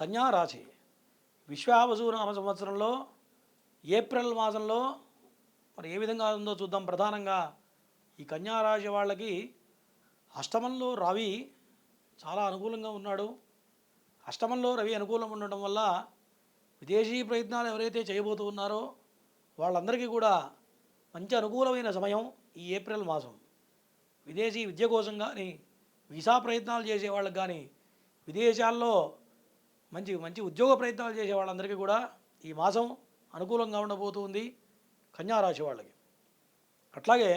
కన్యా రాశి నామ సంవత్సరంలో ఏప్రిల్ మాసంలో మరి ఏ విధంగా ఉందో చూద్దాం ప్రధానంగా. ఈ కన్యారాశి వాళ్ళకి అష్టమంలో రవి చాలా అనుకూలంగా ఉన్నాడు. అష్టమంలో రవి అనుకూలం ఉండడం వల్ల విదేశీ ప్రయత్నాలు ఎవరైతే చేయబోతూ ఉన్నారో వాళ్ళందరికీ కూడా మంచి అనుకూలమైన సమయం ఈ ఏప్రిల్ మాసం. విదేశీ విద్య కోసం కానీ వీసా ప్రయత్నాలు చేసే వాళ్ళకి కానీ విదేశాల్లో మంచి మంచి ఉద్యోగ ప్రయత్నాలు చేసే వాళ్ళందరికీ కూడా ఈ మాసం అనుకూలంగా ఉండబోతుంది కన్యారాశి వాళ్ళకి. అట్లాగే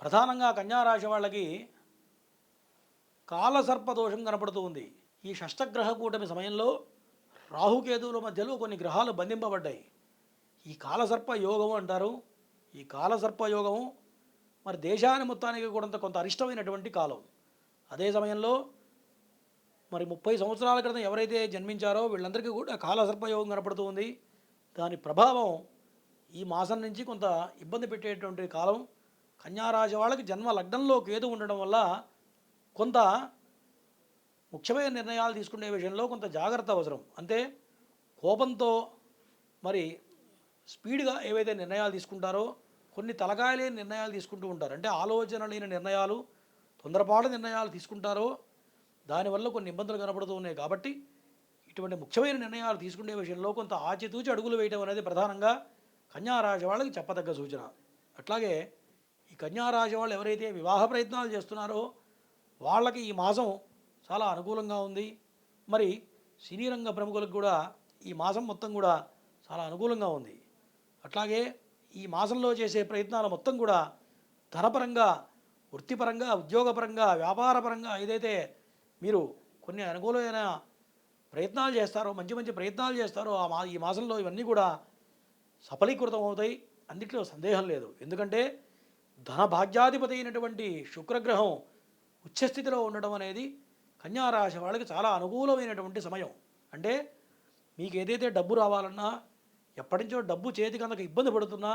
ప్రధానంగా కన్యారాశి వాళ్ళకి కాలసర్ప దోషం కనపడుతూ ఉంది. ఈ షష్టగ్రహ కూటమి సమయంలో రాహుకేతువుల మధ్యలో కొన్ని గ్రహాలు బంధింపబడ్డాయి. ఈ కాలసర్ప యోగం అంటారు. ఈ కాలసర్ప యోగము మరి దేశాన్ని మొత్తానికి కూడా కొంత అరిష్టమైనటువంటి కాలం. అదే సమయంలో మరి ముప్పై సంవత్సరాల క్రితం ఎవరైతే జన్మించారో వీళ్ళందరికీ కూడా కాలసర్పయోగం కనపడుతూ కనపడుతుంది. దాని ప్రభావం ఈ మాసం నుంచి కొంత ఇబ్బంది పెట్టేటువంటి కాలం. కన్యారాశి వాళ్ళకి జన్మ లగ్నంలో కేతు ఉండడం వల్ల కొంత ముఖ్యమైన నిర్ణయాలు తీసుకునే విషయంలో కొంత జాగ్రత్త అవసరం. అంటే కోపంతో మరి స్పీడ్గా ఏవైతే నిర్ణయాలు తీసుకుంటారో కొన్ని తలకాయలే నిర్ణయాలు తీసుకుంటూ ఉంటారు. అంటే ఆలోచన లేని నిర్ణయాలు తొందరపాటు నిర్ణయాలు తీసుకుంటారో దానివల్ల కొన్ని ఇబ్బందులు కనబడుతూ ఉన్నాయి. కాబట్టి ఇటువంటి ముఖ్యమైన నిర్ణయాలు తీసుకునే విషయంలో కొంత ఆచితూచి అడుగులు వేయడం అనేది ప్రధానంగా కన్యారాశి వాళ్ళకి చెప్పదగ్గ సూచన. అట్లాగే ఈ కన్యారాశి వాళ్ళు ఎవరైతే వివాహ ప్రయత్నాలు చేస్తున్నారో వాళ్ళకి ఈ మాసం చాలా అనుకూలంగా ఉంది. మరి సినీ రంగ ప్రముఖులకు కూడా ఈ మాసం మొత్తం కూడా చాలా అనుకూలంగా ఉంది. అట్లాగే ఈ మాసంలో చేసే ప్రయత్నాలు మొత్తం కూడా ధనపరంగా వృత్తిపరంగా ఉద్యోగపరంగా వ్యాపారపరంగా ఏదైతే మీరు కొన్ని అనుకూలమైన ప్రయత్నాలు చేస్తారో మంచి మంచి ప్రయత్నాలు చేస్తారో ఆ మా ఈ మాసంలో ఇవన్నీ కూడా సఫలీకృతం అవుతాయి అన్నిట్లో సందేహం లేదు. ఎందుకంటే ధన భాగ్యాధిపతి అయినటువంటి శుక్రగ్రహం ఉచ్చస్థితిలో ఉండడం అనేది కన్యారాశి వాళ్ళకి చాలా అనుకూలమైనటువంటి సమయం. అంటే మీకు ఏదైతే డబ్బు రావాలన్నా ఎప్పటి నుంచో డబ్బు చేతి కనుక ఇబ్బంది పడుతున్నా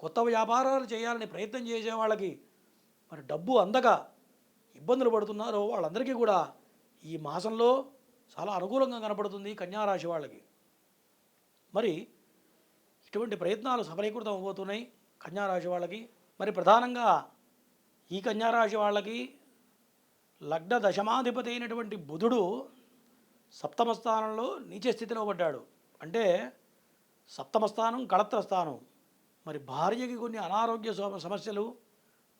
కొత్త వ్యాపారాలు చేయాలని ప్రయత్నం చేసే వాళ్ళకి మరి డబ్బు అందక ఇబ్బందులు పడుతున్నారో వాళ్ళందరికీ కూడా ఈ మాసంలో చాలా అనుకూలంగా కనపడుతుంది కన్యారాశి వాళ్ళకి. మరి ఇటువంటి ప్రయత్నాలు సఫలీకృతం అవబోతున్నాయి కన్యారాశి వాళ్ళకి. మరి ప్రధానంగా ఈ కన్యారాశి వాళ్ళకి లగ్న దశమాధిపతి అయినటువంటి బుధుడు సప్తమ స్థానంలో నీచ స్థితిలో పడ్డాడు. అంటే సప్తమ స్థానం కళత్ర స్థానం. మరి భార్యకి కొన్ని అనారోగ్య సమస్యలు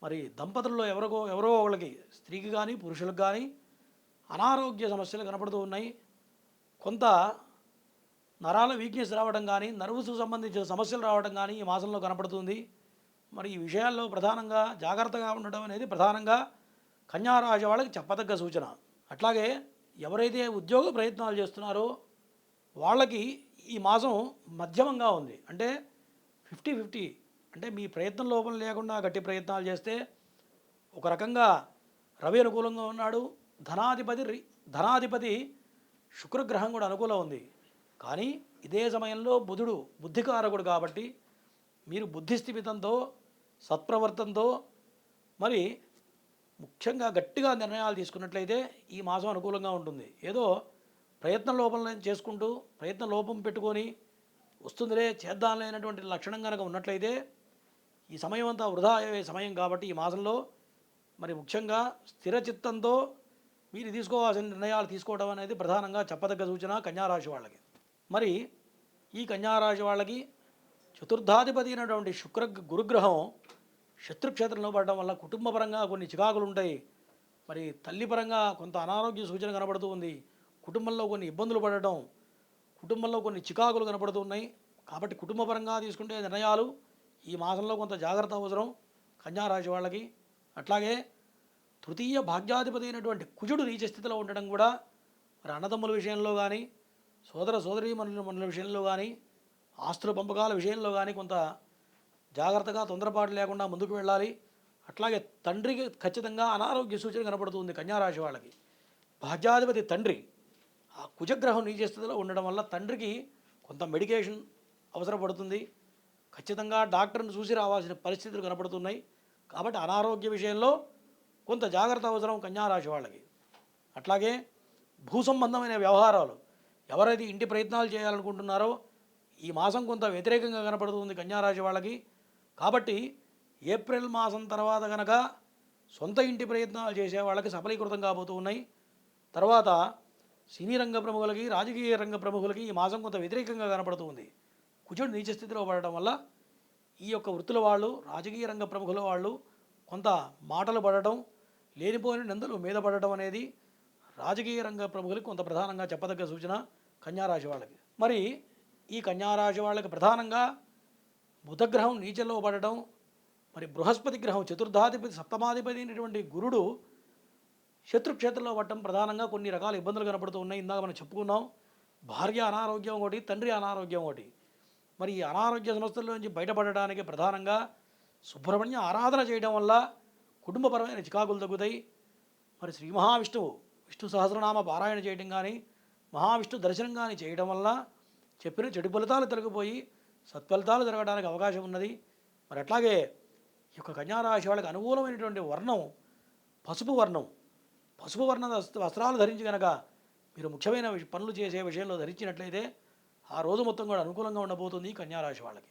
మరి దంపతుల్లో ఎవరికో ఎవరో ఒకళ్ళకి స్త్రీకి కానీ పురుషులకు కానీ అనారోగ్య సమస్యలు కనపడుతూ ఉన్నాయి. కొంత నరాల వీక్నెస్ రావడం కానీ నర్వస్ సంబంధించిన సమస్యలు రావడం కానీ ఈ మాసంలో కనపడుతుంది. మరి ఈ విషయాల్లో ప్రధానంగా జాగ్రత్తగా ఉండడం అనేది ప్రధానంగా కన్యారాశి వాళ్ళకి చెప్పదగ్గ సూచన. అట్లాగే ఎవరైతే ఉద్యోగ ప్రయత్నాలు చేస్తున్నారో వాళ్ళకి ఈ మాసం మధ్యమంగా ఉంది. అంటే ఫిఫ్టీ ఫిఫ్టీ అంటే మీ ప్రయత్నం లోపం లేకుండా గట్టి ప్రయత్నాలు చేస్తే ఒక రకంగా రవి అనుకూలంగా ఉన్నాడు ధనాధిపతి రి- ధనాధిపతి శుక్రగ్రహం కూడా అనుకూలం ఉంది. కానీ ఇదే సమయంలో బుధుడు బుద్ధికారకుడు కాబట్టి మీరు బుద్ధిస్థిమితంతో సత్ప్రవర్తనతో మరి ముఖ్యంగా గట్టిగా నిర్ణయాలు తీసుకున్నట్లయితే ఈ మాసం అనుకూలంగా ఉంటుంది. ఏదో ప్రయత్న లోపం చేసుకుంటూ ప్రయత్న లోపం పెట్టుకొని వస్తుందిలే చేద్దాంలే అనేటువంటి లక్షణం కనుక ఉన్నట్లయితే ఈ సమయం అంతా వృధా అయ్యే సమయం కాబట్టి ఈ మాసంలో మరి ముఖ్యంగా స్థిర చిత్తంతో మీరు తీసుకోవాల్సిన నిర్ణయాలు తీసుకోవడం అనేది ప్రధానంగా చెప్పదగ్గ సూచన కన్యారాశి వాళ్ళకి. మరి ఈ కన్యారాశి వాళ్ళకి చతుర్థాధిపతి అయినటువంటి శుక్ర గురుగ్రహం శత్రుక్షేత్రంలో పడడం వల్ల కుటుంబపరంగా కొన్ని చికాకులు ఉంటాయి. మరి తల్లిపరంగా కొంత అనారోగ్య సూచన కనబడుతూ ఉంది. కుటుంబంలో కొన్ని ఇబ్బందులు పడటం కుటుంబంలో కొన్ని చికాకులు కనబడుతున్నాయి కాబట్టి కుటుంబపరంగా తీసుకుంటే నిర్ణయాలు ఈ మాసంలో కొంత జాగ్రత్త అవసరం కన్యారాశి వాళ్ళకి. అట్లాగే తృతీయ భాగ్యాధిపతి అయినటువంటి కుజుడు నీచ స్థితిలో ఉండడం కూడా మరి అన్నదమ్ముల విషయంలో కానీ సోదర సోదరీ మనుల మనుల విషయంలో కానీ ఆస్తుల పంపకాల విషయంలో కానీ కొంత జాగ్రత్తగా తొందరపాటు లేకుండా ముందుకు వెళ్ళాలి. అట్లాగే తండ్రికి ఖచ్చితంగా అనారోగ్య సూచన కనపడుతుంది కన్యారాశి వాళ్ళకి. భాగ్యాధిపతి తండ్రి ఆ కుజగ్రహం నీచ స్థితిలో ఉండడం వల్ల తండ్రికి కొంత మెడికేషన్ అవసరపడుతుంది. ఖచ్చితంగా డాక్టర్ని చూసి రావాల్సిన పరిస్థితులు కనపడుతున్నాయి. కాబట్టి అనారోగ్య విషయంలో కొంత జాగ్రత్త అవసరం కన్యారాశి వాళ్ళకి. అట్లాగే భూ సంబంధమైన వ్యవహారాలు. ఎవరైతే ఇంటి ప్రయత్నాలు చేయాలనుకుంటున్నారో ఈ మాసం కొంత వ్యతిరేకంగా కనపడుతుంది కన్యారాశి వాళ్ళకి. కాబట్టి ఏప్రిల్ మాసం తర్వాత కనుక సొంత ఇంటి ప్రయత్నాలు చేసే వాళ్ళకి సఫలీకృతం కాబోతూ ఉన్నాయి. తర్వాత సినీ రంగ ప్రముఖులకి రాజకీయ రంగ ప్రముఖులకి ఈ మాసం కొంత వ్యతిరేకంగా కనపడుతుంది కుజుడు నీచ స్థితిలో పడటం వల్ల ఈ యొక్క వృత్తుల వాళ్ళు రాజకీయ రంగ ప్రముఖుల వాళ్ళు కొంత మాటలు పడటం లేనిపోయిన నిందలు మీద పడటం అనేది రాజకీయ రంగ ప్రముఖులకు కొంత ప్రధానంగా చెప్పదగ్గ సూచన కన్యారాశి వాళ్ళకి. మరి ఈ కన్యారాశి వాళ్ళకి ప్రధానంగా బుధగ్రహం నీచల్లో పడటం మరి బృహస్పతి గ్రహం చతుర్థాధిపతి సప్తమాధిపతి అయినటువంటి గురుడు శత్రుక్షేత్రంలో పట్టడం ప్రధానంగా కొన్ని రకాల ఇబ్బందులు కనపడుతూ ఉన్నాయి. ఇందాక మనం చెప్పుకున్నాం భార్య అనారోగ్యం ఒకటి తండ్రి అనారోగ్యం ఒకటి. మరి ఈ అనారోగ్య సమస్యల నుంచి బయటపడడానికి ప్రధానంగా సుబ్రహ్మణ్య ఆరాధన చేయడం వల్ల కుటుంబపరమైన చికాకులు తగ్గుతాయి. మరి శ్రీ మహావిష్ణువు విష్ణు సహస్రనామ పారాయణ చేయడం కానీ మహావిష్ణు దర్శనం కానీ చేయడం వల్ల చెప్పిన చెడు ఫలితాలు తొలగిపోయి సత్ఫలితాలు జరగడానికి అవకాశం ఉన్నది. మరి అట్లాగే ఈ యొక్క కన్యారాశి వాళ్ళకి అనుకూలమైనటువంటి వర్ణం పసుపు వర్ణం. పసుపు వర్ణ వస్త్రాలు ధరించి కనుక మీరు ముఖ్యమైన విష- పనులు చేసే విషయంలో ధరించినట్లయితే ఆ రోజు మొత్తం కూడా అనుకూలంగా ఉండబోతుంది కన్యారాశి వాళ్ళకి.